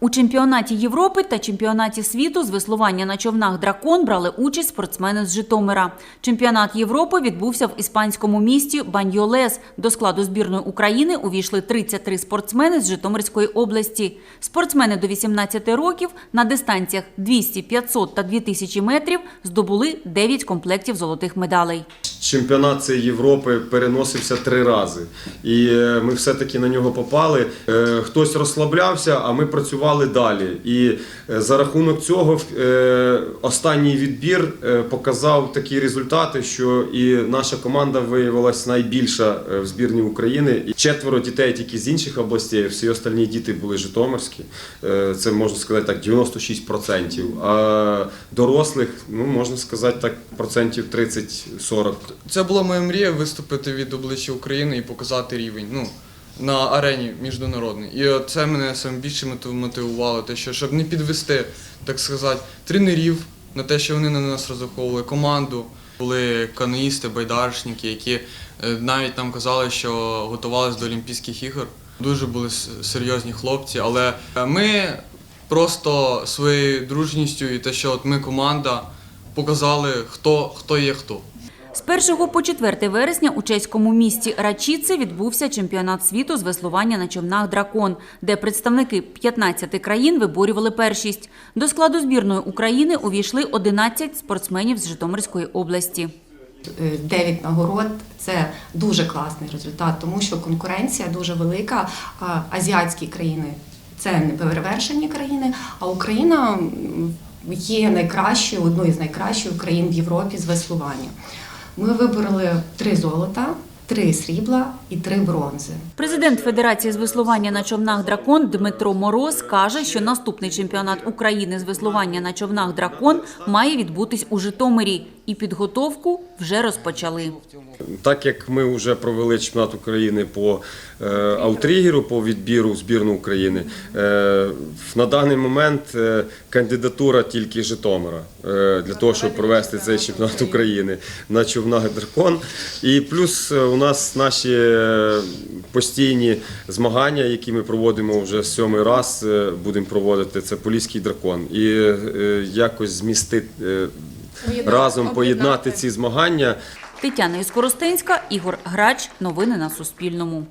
У чемпіонаті Європи та чемпіонаті світу з веслування на човнах дракон брали участь спортсмени з Житомира. Чемпіонат Європи відбувся в іспанському місті Баньйолес. До складу збірної України увійшли 33 спортсмени з Житомирської області. Спортсмени до 18 років на дистанціях 200, 500 та 2000 метрів здобули 9 комплектів золотих медалей. Чемпіонат Європи переносився три рази, і е, ми все-таки на нього попали. Е, Хтось розслаблявся, а ми працювали далі. І е, за рахунок цього останній відбір показав такі результати, що і наша команда виявилась найбільша в збірні України. І четверо дітей тільки з інших областей, всі остальні діти були житомирські. Це можна сказати так, 96%. А дорослих, ну можна сказати так, процентів 30-40. Це була моя мрія виступити від обличчя України і показати рівень ну, на арені міжнародній. І це мене саме більше мотивувало, те, що щоб не підвести, так сказати, тренерів на те, що вони на нас розраховували, команду. Були каноїсти, байдарочники, які е, навіть нам казали, що готувалися до Олімпійських ігор. Дуже були серйозні хлопці, але ми просто своєю дружністю і те, що от ми команда, показали, хто, хто є хто. З 1 по 4 вересня у чеському місті Рачіце відбувся чемпіонат світу з веслування на човнах «Дракон», де представники 15 країн виборювали першість. До складу збірної України увійшли 11 спортсменів з Житомирської області. 9 нагород це дуже класний результат, тому що конкуренція дуже велика. Азіатські країни це не перевершені країни, а Україна є найкращою, одною з найкращих країн в Європі з веслування. Ми вибороли три золота, три срібла і три бронзи. Президент Федерації з веслування на човнах «Дракон» Дмитро Мороз каже, що наступний чемпіонат України з веслування на човнах «Дракон» має відбутись у Житомирі, і підготовку вже розпочали. Так як ми вже провели чемпіонат України по е, аутрігеру, по відбіру збірну України, е, на даний момент е, кандидатура тільки Житомира для того, щоб провести цей чемпіонат України на човнах дракон. І плюс у нас наші постійні змагання, які ми проводимо вже сьомий раз, будемо проводити. Це Поліський дракон. І якось змістити разом поєднати ці змагання. Тетяна Іскоростенська, Ігор Грач. Новини на Суспільному.